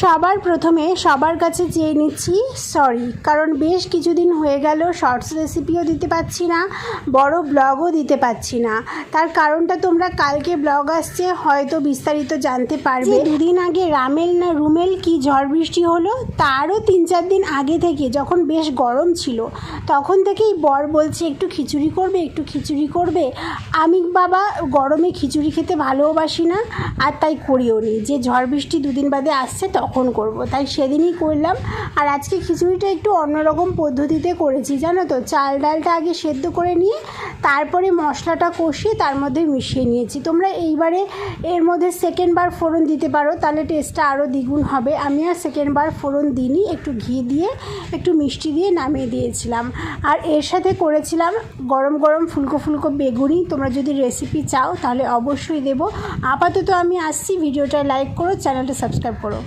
সবার প্রথমে সবার কাছে চেয়ে নিচ্ছি সরি কারণ বেশ কিছুদিন হয়ে গেল শর্টস রেসিপিও দিতে পারছি না বড় ব্লগও দিতে পারছি না। তার কারণটা তোমরা কালকে ব্লগ আসছে হয়তো বিস্তারিত জানতে পারবে। দুদিন আগে রামেল না রুমেল কি ঝড় বৃষ্টি হলো তারও তিন চার দিন আগে থেকে যখন বেশ গরম ছিল তখন থেকেই বর বলছে একটু খিচুড়ি করবে একটু খিচুড়ি করবে। আমি বাবা গরমে খিচুড়ি খেতে ভালোবাসি না আর তাই করিও নি। যে ঝড় বৃষ্টি দুদিন বাদে আসছে তখন করব। তাই সেদিনই করলাম। আর আজকে খিচুড়িটা একটু অন্যরকম পদ্ধতিতে করেছি, জানো তো? চাল ডালটা আগে সেদ্ধ করে নিয়ে, তারপরে মশলাটা কষিয়ে তার মধ্যে মিশিয়ে নিয়েছি। তোমরা এইবারে এর মধ্যে সেকেন্ডবার ফোড়ন দিতে পারো, তাহলে টেস্টটা আরও দ্বিগুণ হবে। আমি আর সেকেন্ডবার ফোড়ন দিইনি, একটু ঘি দিয়ে, একটু মিষ্টি দিয়ে নামিয়ে দিয়েছিলাম। আর এর সাথে করেছিলাম গরম গরম ফুলকো ফুলকো বেগুনি। তোমরা যদি রেসিপি চাও, তাহলে অবশ্যই দেবো। আপাতত আমি আসছি, ভিডিওটা লাইক করো, চ্যানেলটা সাবস্ক্রাইব করো।